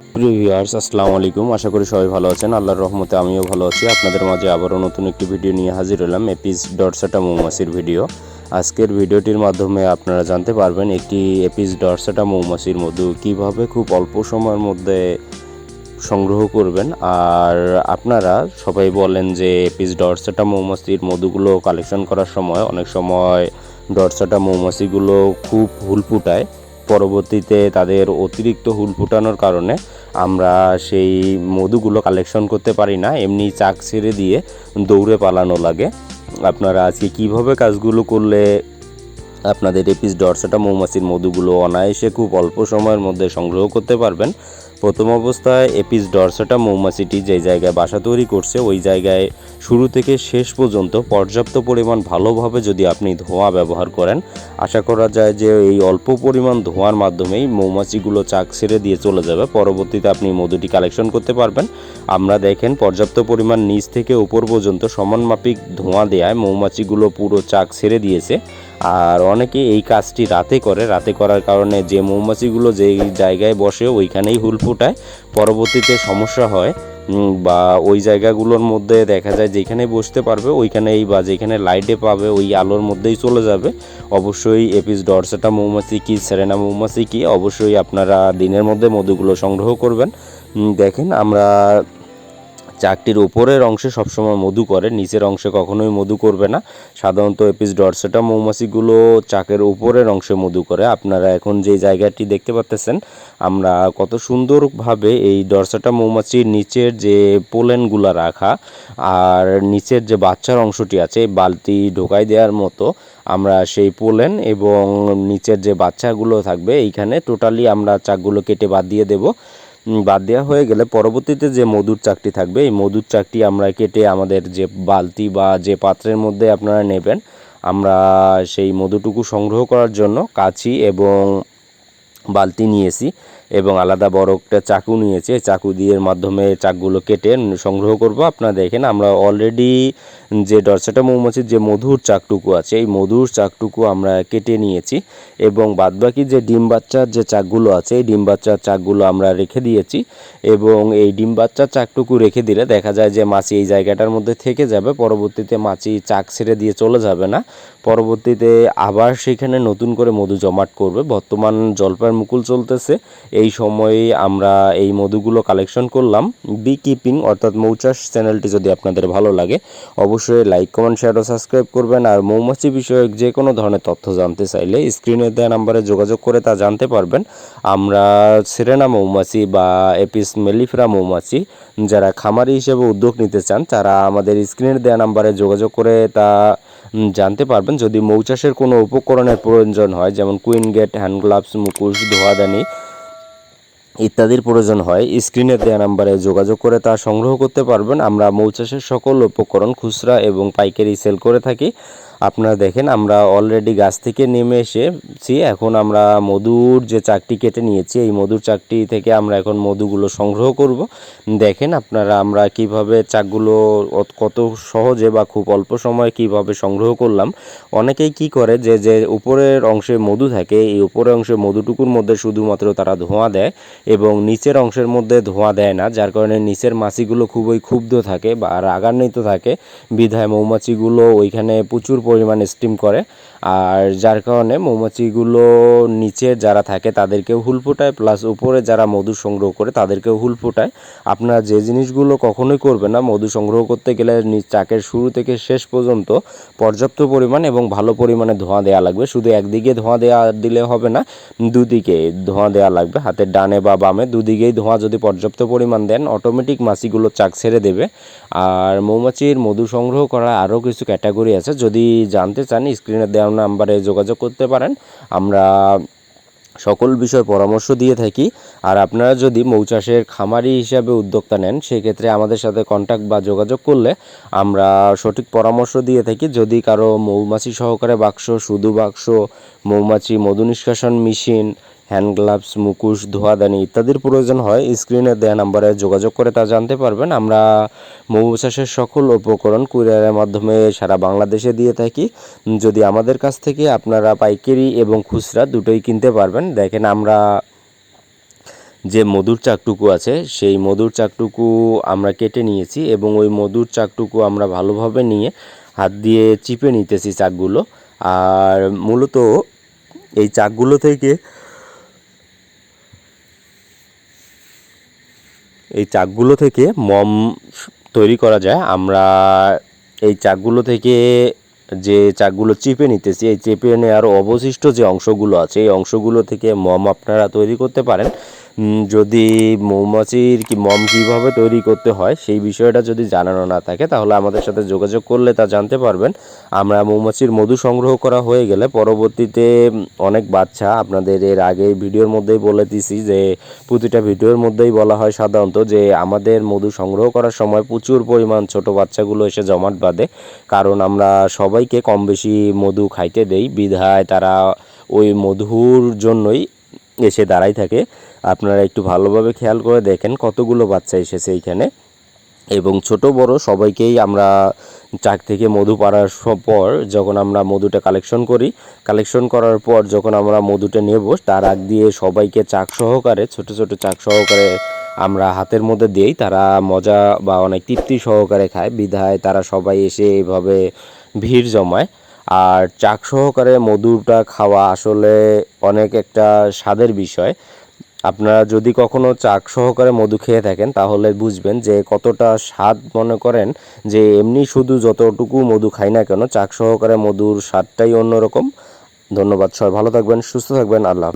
Viewers আসসালামু আলাইকুম। আশা করি সবাই ভালো আছেন। আল্লাহর রহমতে আমিও ভালো আছি। আপনাদের মাঝে আবারও নতুন একটি ভিডিও নিয়ে হাজির হলাম এপিস ডরসাটা মৌমাছির ভিডিও আজকের ভিডিওটির মাধ্যমে আপনারা জানতে পারবেন একটি এপিস ডরসাটা মৌমাছির মধু কীভাবে খুব অল্প সময়ের মধ্যে সংগ্রহ করবেন। আর আপনারা সবাই বলেন যে এপিস ডরসাটা মৌমাছির মধুগুলো কালেকশন করার সময় অনেক সময় ডরসাটা মৌমাছিগুলো খুব হুল ফুটায়। পরবর্তীতে তাদের অতিরিক্ত হুল ফুটানোর কারণে আমরা সেই মধুগুলো কালেকশন করতে পারি না। এমনি চাক ছেড়ে দিয়ে দৌড়ে পালানো লাগে। আপনারা আজকে কীভাবে কাজগুলো করলে আপনাদের এপিস ডরসাটা মৌমাছির মধুগুলো অনায়াসে খুব অল্প সময়ের মধ্যে সংগ্রহ করতে পারবেন প্রথম অবস্থায় এপিস ডরসাটা মৌমাছিটি যে জায়গায় বাসা তৈরি করছে, ওই জায়গায় শুরু থেকে শেষ পর্যন্ত পর্যাপ্ত পরিমাণ ভালোভাবে যদি আপনি ধোঁয়া ব্যবহার করেন, আশা করা যায় যে এই অল্প পরিমাণ ধোঁয়ার মাধ্যমেই মৌমাছিগুলো চাক ছেড়ে দিয়ে চলে যাবে। পরবর্তীতে আপনি মধুটি কালেকশন করতে পারবেন। আমরা দেখেন পর্যাপ্ত পরিমাণ নিচ থেকে উপর পর্যন্ত সমান মাপিক ধোঁয়া দেওয়ায় মৌমাছিগুলো পুরো চাক ছেড়ে দিয়েছে। আর অনেকে এই কাজটি রাতে করে। রাতে করার কারণে যে মৌমাছিগুলো যে জায়গায় বসে ওইখানেই হুল ফুটায়। পরবর্তীতে সমস্যা হয় বা ওই জায়গাগুলোর মধ্যে দেখা যায় যেখানে বসতে পারবে ওইখানেই বা যেখানে লাইটে পাবে ওই আলোর মধ্যেই চলে যাবে। অবশ্যই এপিস ডরসাটা মৌমাছি কি, সেরেনা মৌমাছি কি, অবশ্যই আপনারা দিনের মধ্যে মধুগুলো সংগ্রহ করবেন। দেখেন আমরা চাকটির উপরের অংশে সবসময় মধু করে, নিচের অংশে কখনোই মধু করবে না। সাধারণত এপিস ডরসেটা মৌমাছিগুলো চাকের উপরের অংশে মধু করে। আপনারা এখন যে জায়গাটি দেখতে পাচ্তেছেন আমরা কত সুন্দরভাবে এই ডরসাটা মৌমাছির নিচের যে পোলেনগুলো রাখা আর নিচের যে বাচ্চার অংশটি আছে বালতি ঢোকাই দেওয়ার মতো আমরা সেই পোলেন এবং নিচের যে বাচ্চাগুলো থাকবে, এইখানে টোটালি আমরা চাকগুলো কেটে বাদ দিয়ে দেবো। বাদ দেওয়া হয়ে গেলে পরবর্তীতে যে মধুর চাকটি থাকবে, এই মধুর চাকটি আমরা কেটে আমাদের যে বালতি বা যে পাত্রের মধ্যে আপনারা নেবেন, আমরা সেই মধুটুকু সংগ্রহ করার জন্য কাছি এবং বালতি নিয়েছি এবং আলাদা বড় একটা চাকু নিয়েছি। চাকু দিয়ে মাধ্যমে চাকগুলো কেটে সংগ্রহ করব। আপনারা দেখেন আমরা অলরেডি যে ডরসাটা মৌমাছির যে মধুর চাকটুকু আছে, এই মধুর চাকটুকু আমরা কেটে নিয়েছি এবং বাদবাকি যে ডিম বাচ্চার যে চাকগুলো আছে, এই ডিম বাচ্চার চাকগুলো আমরা রেখে দিয়েছি এবং এই ডিম বাচ্চার চাকটুকু রেখে দিলে দেখা যায় যে মাছি এই জায়গাটার মধ্যে থেকে যাবে, পরবর্তীতে মাছি চাক ছেড়ে দিয়ে চলে যাবে না। পরবর্তীতে আবার সেখানে নতুন করে মধু জমাট করবে। বর্তমান জলপাইয়ের মুকুল চলতেছে। এই সময়ে আমরা এই মধুগুলো কালেকশন করলাম। বি কিপিং অর্থাৎ মৌচাষ চ্যানেলটি যদি আপনাদের ভালো লাগে, অবশ্যই লাইক কমেন্ট শেয়ার ও সাবস্ক্রাইব করবেন। আর মৌমাছি বিষয়ক যে কোনো ধরনের তথ্য জানতে চাইলে স্ক্রিনে দেওয়া নাম্বারে যোগাযোগ করে তা জানতে পারবেন। আমরা সেরেনা মৌমাছি বা এপিস মেলিফেরা মৌমাছি যারা খামারি হিসেবে উদ্যোগ নিতে চান, তারা আমাদের স্ক্রিনে দেওয়া নাম্বারে যোগাযোগ করে তা জানতে পারবেন। যদি মৌচাষের কোনো উপকরণের প্রয়োজন হয়, যেমন কুইন গেট হ্যান্ড গ্লাভস মুখোশ ধোয়াদানি ইত্যাদির প্রয়োজন হয়। স্ক্রিনে দেওয়া নাম্বারে যোগাযোগ করে তা সংগ্রহ করতে পারবেন। আমরা মৌচাষের সকল উপকরণ, খুচরা এবং পাইকারি সেল করে থাকি। আপনারা দেখেন, আমরা অলরেডি গাছ থেকে নেমে এসেছি। এখন আমরা মধুর যে চাকটি কেটে নিয়েছি, এই মধুর চাকটি থেকে আমরা এখন মধুগুলো সংগ্রহ করব। দেখেন আপনারা আমরা কীভাবে চাকগুলো কত সহজে বা খুব অল্প সময়ে কীভাবে সংগ্রহ করলাম। অনেকেই কি করে যে যে উপরের অংশে মধু থাকে, এই উপরের অংশে মধুটুকুর মধ্যে শুধুমাত্র তারা ধোঁয়া দেয় এবং নিচের অংশের মধ্যে ধোঁয়া দেয় না, যার কারণে নিচের মাছিগুলো খুবই ক্ষুব্ধ থাকে বা রাগান্বিত থাকে। বিধায় মৌমাছিগুলো ওইখানে প্রচুর পরিমাণে স্টিম করে। আর যার কারণে মৌমাছিগুলো নিচে যারা থাকে তাদেরকেও হুল ফোটায় প্লাস উপরে যারা মধু সংগ্রহ করে তাদেরকেও হুল ফোটায়। আপনারা যে জিনিসগুলো কখনোই করবেন না, মধু সংগ্রহ করতে গেলে চাকের শুরু থেকে শেষ পর্যন্ত পর্যাপ্ত পরিমাণ এবং ভালো পরিমাণে ধোঁয়া দেওয়া লাগবে। শুধু একদিকে ধোঁয়া দেওয়া দিলে হবে না, দুদিকে ধোঁয়া দেওয়া লাগবে। হাতের ডানে বা বামে দুদিকেই ধোঁয়া যদি পর্যাপ্ত পরিমাণ দেন অটোমেটিক মাছিগুলো চাক ছেড়ে দেবে। আর মৌমাছির মধু সংগ্রহ করা আরও কিছু ক্যাটাগরি আছে। যদি জানতে চান, স্ক্রিনে দেওয়া নাম্বারে যোগাযোগ করতে পারেন। আমরা সকল বিষয় পরামর্শ দিয়ে থাকি। আর আপনারা যদি মৌচাষের খামারি হিসাবে উদ্যোক্তা নেন, সেক্ষেত্রে আমাদের সাথে কন্ট্যাক্ট বা যোগাযোগ করলে আমরা সঠিক পরামর্শ দিয়ে থাকি। যদি কারও মৌমাছি সহকারে বাক্স, শুধু বাক্স, মৌমাছি, মধু নিষ্কাশন মেশিন হ্যান্ড গ্লাভস মুখোশ ধোয়াদানি ইত্যাদির প্রয়োজন হয়। স্ক্রিনে দেওয়া নাম্বারে যোগাযোগ করে তা জানতে পারবেন। আমরা মৌ চাষের সকল উপকরণ কুরিয়ারের মাধ্যমে সারা বাংলাদেশে দিয়ে থাকি। যদি আমাদের কাছ থেকে আপনারা পাইকারি এবং খুচরা দুটোই কিনতে পারবেন। দেখেন আমরা যে মধুর চাকটুকু আছে, সেই মধুর চাকটুকু আমরা কেটে নিয়েছি এবং ওই মধুর চাকটুকু আমরা ভালোভাবে নিয়ে হাত দিয়ে চিপে নিতেছি চাকগুলো। আর মূলত এই চাকগুলো থেকে এই চাকগুলো থেকে মম তৈরি করা যায়। আমরা এই চাকগুলো থেকে যে চাকগুলো চেপে নিতেছি, এই চেপে নেওয়ার অবশিষ্ট যে অংশগুলো আছে, এই অংশগুলো থেকে মম আপনারা তৈরি করতে পারেন। যদি মৌমাছির কি মম কীভাবে তৈরি করতে হয়, সেই বিষয়টা যদি জানানো না থাকে, তাহলে আমাদের সাথে যোগাযোগ করলে তা জানতে পারবেন। আমরা মৌমাছির মধু সংগ্রহ করা হয়ে গেলে পরবর্তীতে অনেক বাচ্চা আপনাদের এর আগে ভিডিওর মধ্যেই বলে দিছি যে, প্রতিটা ভিডিওর মধ্যেই বলা হয় সাধারণত যে, আমাদের মধু সংগ্রহ করার সময় প্রচুর পরিমাণ ছোট বাচ্চাগুলো এসে জমাট বাঁধে। কারণ আমরা সবাইকে কম বেশি মধু খাইতে দেই। বিধায় তারা ওই মধুর জন্যই এসে দাঁড়াই থাকে। আপনারা একটু ভালোভাবে খেয়াল করে দেখেন কতগুলো বাচ্চা এসেছে এইখানে। এবং ছোট, বড় সবাইকেই আমরা চাক থেকে মধু পাড়ার পর যখন আমরা মধুটা কালেকশন করি কালেকশন করার পর যখন আমরা মধুটা নেব, তার আগ দিয়ে সবাইকে চাক সহকারে, ছোট ছোট চাক সহকারে আমরা হাতের মধ্যে দিই তারা মজা বা অনেক তৃপ্তি সহকারে খায়। বিধায় তারা সবাই এসে এইভাবে ভিড় জমায়। আর চাক সহকারে মধুটা খাওয়া আসলে অনেক একটা স্বাদের বিষয় আপনারা যদি কখনো চাক সহকারে মধু খেয়ে থাকেন, তাহলে বুঝবেন যে কতটা স্বাদ মনে করেন যে এমনি শুধু যতটুকু মধু খাই না কেন, চাক সহকারে মধুর স্বাদটাই অন্যরকম ধন্যবাদ, সবাই ভালো থাকবেন, সুস্থ থাকবেন, আল্লাহ।